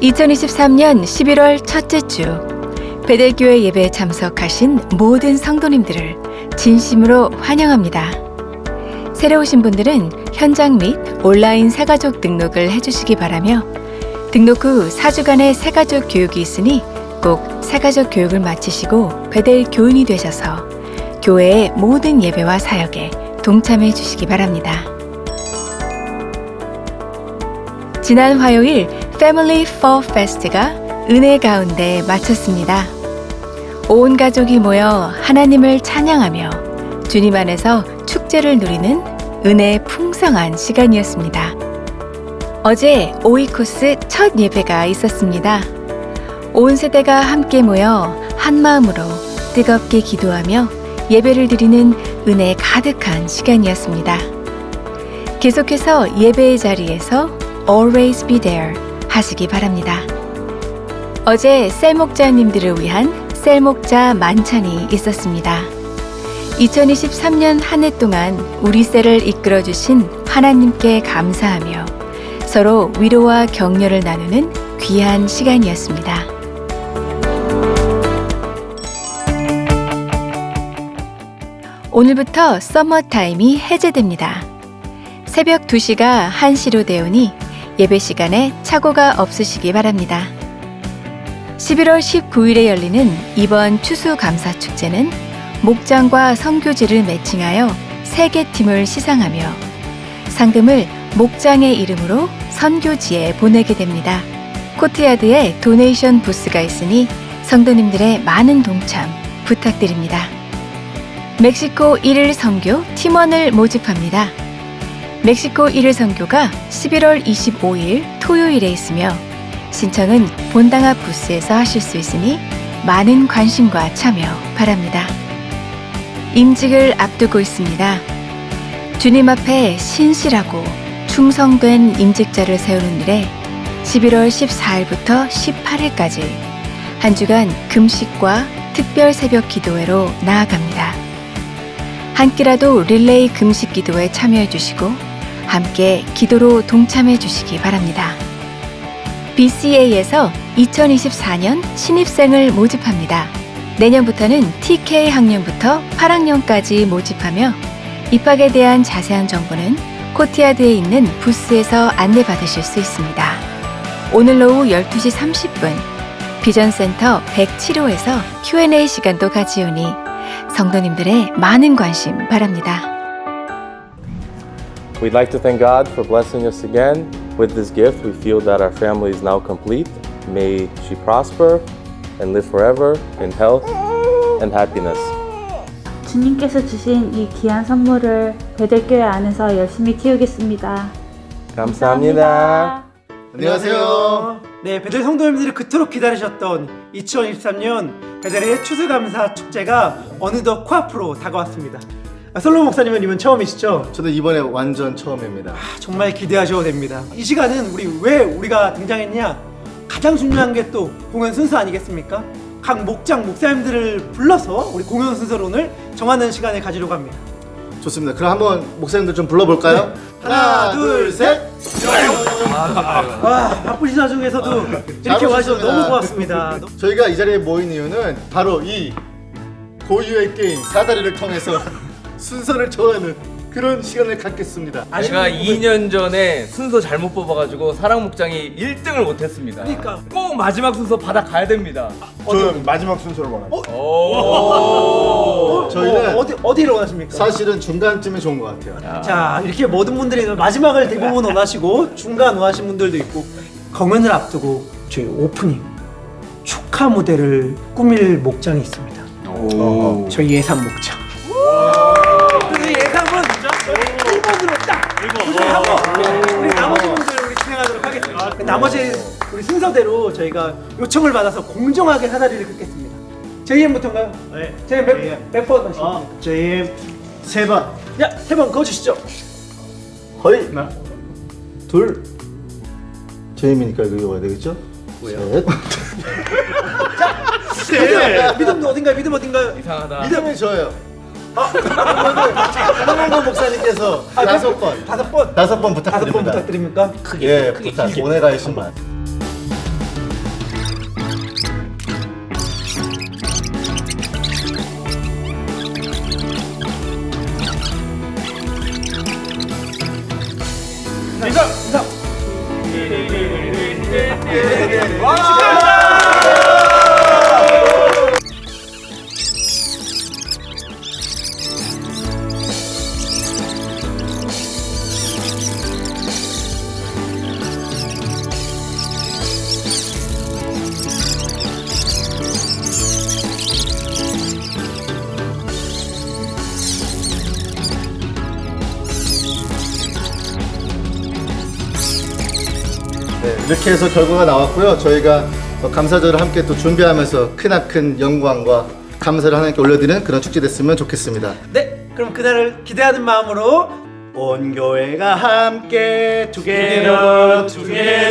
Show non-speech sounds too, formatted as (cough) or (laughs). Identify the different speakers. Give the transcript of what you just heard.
Speaker 1: 2023년 11월 첫째 주 베델교회 예배에 참석하신 모든 성도님들을 진심으로 환영합니다. 새로 오신 분들은 현장 및 온라인 새가족 등록을 해주시기 바라며 등록 후 4주간의 새가족 교육이 있으니 꼭 새가족 교육을 마치시고 베델 교인이 되셔서 교회의 모든 예배와 사역에 동참해 주시기 바랍니다. 지난 화요일 Family for Fest가 은혜 가운데 마쳤습니다. 온 가족이 모여 하나님을 찬양하며 주님 안에서 축제를 누리는 은혜의 풍성한 시간이었습니다. 어제 오이코스 첫 예배가 있었습니다. 온 세대가 함께 모여 한 마음으로 뜨겁게 기도하며 예배를 드리는 은혜 가득한 시간이었습니다. 계속해서 예배의 자리에서 always be there 하시기 바랍니다. 어제 셀 목자님들을 위한 셀 목자 만찬이 있었습니다. 2023년 한 해 동안 우리 셀을 이끌어 주신 하나님께 감사하며 서로 위로와 격려를 나누는 귀한 시간이었습니다. 오늘부터 서머 타임이 해제됩니다. 새벽 2시가 1시로 되오니 예배 시간에 착오가 없으시기 바랍니다. 11월 19일에 열리는 이번 추수감사축제는 목장과 선교지를 매칭하여 세개 팀을 시상하며 상금을 목장의 이름으로 선교지에 보내게 됩니다. 코트야드에 도네이션 부스가 있으니 성도님들의 많은 동참 부탁드립니다. 멕시코 1일 선교 팀원을 모집합니다. 멕시코 1일 선교가 11월 25일 토요일에 있으며 신청은 본당 앞 부스에서 하실 수 있으니 많은 관심과 참여 바랍니다. 임직을 앞두고 있습니다. 주님 앞에 신실하고 충성된 임직자를 세우는 일에 11월 14일부터 18일까지 한 주간 금식과 특별 새벽 기도회로 나아갑니다. 한 끼라도 릴레이 금식 기도에 참여해 주시고 함께 기도로 동참해 주시기 바랍니다. BCA에서 2024년 신입생을 모집합니다. 내년부터는 TK 학년부터 8학년까지 모집하며 입학에 대한 자세한 정보는 코티아드에 있는 부스에서 안내받으실 수 있습니다. 오늘 오후 12시 30분 비전센터 107호에서 Q&A 시간도 가지오니 성도님들의 많은 관심 바랍니다.
Speaker 2: We'd like to thank God for blessing us again with this gift. We feel that our family is now complete. May she prosper and live forever in health and happiness.
Speaker 3: 주님께서 주신 이 귀한 선물을 베델교회 안에서 열심히 키우겠습니다.
Speaker 2: 감사합니다.
Speaker 4: 안녕하세요.
Speaker 5: 네, 베델 성도님들이 그토록 기다리셨던 2023년 베델의 추수감사 축제가 어느덧 코앞으로 다가왔습니다. 아, 솔로 목사님은 이번 처음이시죠?
Speaker 4: 저도 이번에 완전 처음입니다.
Speaker 5: 아, 정말 기대하셔도 됩니다. 이 시간은 우리 왜 우리가 등장했냐? 가장 중요한 게 또 공연 순서 아니겠습니까? 각 목장 목사님들을 불러서 우리 공연 순서를 오늘 정하는 시간을 가지려고 합니다.
Speaker 4: 좋습니다. 그럼 한번 목사님들 좀 불러볼까요? 하나, 둘, 셋.
Speaker 5: 와, 바쁘신 와중에서도 이렇게
Speaker 4: 잘
Speaker 5: 와주셔서
Speaker 4: 오셨습니다.
Speaker 5: 너무 고맙습니다.
Speaker 4: 저희가 이 자리에 모인 이유는 바로 이 고유의 게임 사다리를 통해서 순서를 정하는 그런 시간을 갖겠습니다.
Speaker 6: 제가
Speaker 5: 부분-
Speaker 6: 2년 전에 순서 잘못 뽑아가지고 사랑목장이 1등을 못했습니다.
Speaker 5: 그러니까.
Speaker 6: 꼭 마지막 순서 받아 가야 됩니다.
Speaker 7: 저는 마지막 순서로 원합니다.
Speaker 6: 오.
Speaker 4: 저희는
Speaker 5: 어, 어디 어디로 원하십니까?
Speaker 4: 사실은 중간쯤이 좋은 것 같아요.
Speaker 5: 자 이렇게 모든 분들이 마지막을 대부분 원하시고 중간 원하신 분들도 있고 공연을 앞두고 저희 오프닝 축하 무대를 꾸밀 목장이 있습니다. 저희 예산 목장. 나머지 우리 순서대로 저희가 요청을 받아서 공정하게 사다리를 긋겠습니다. JM부터인가요? 네. JM 몇, 몇번 하십니까?
Speaker 4: 저희 세 번.
Speaker 5: 야, 세번 그어주시죠.
Speaker 4: 허이. 둘. 제임이니까 이거 와야 되겠죠? 셋. (laughs)
Speaker 5: 네. 믿음 어딘가요? 믿음 어딘가요?
Speaker 6: 이상하다.
Speaker 4: 믿음이 저예요. 한명호 목사님께서 아, 네.
Speaker 5: 다섯 번
Speaker 4: 다섯 번
Speaker 5: 다섯 번
Speaker 4: 부탁드립니다.
Speaker 5: 부탁드립니까?
Speaker 4: 예, 크게 부탁. 길게. 오네가의 신발. 인사 인사 이렇게 해서 결과가 나왔고요. 저희가 어, 감사절을 함께 또 준비하면서 크나큰 영광과 감사를 하나님께 올려드리는 그런 축제 됐으면 좋겠습니다.
Speaker 7: 네, 그럼 그날을 기대하는 마음으로 온 교회가 함께 together together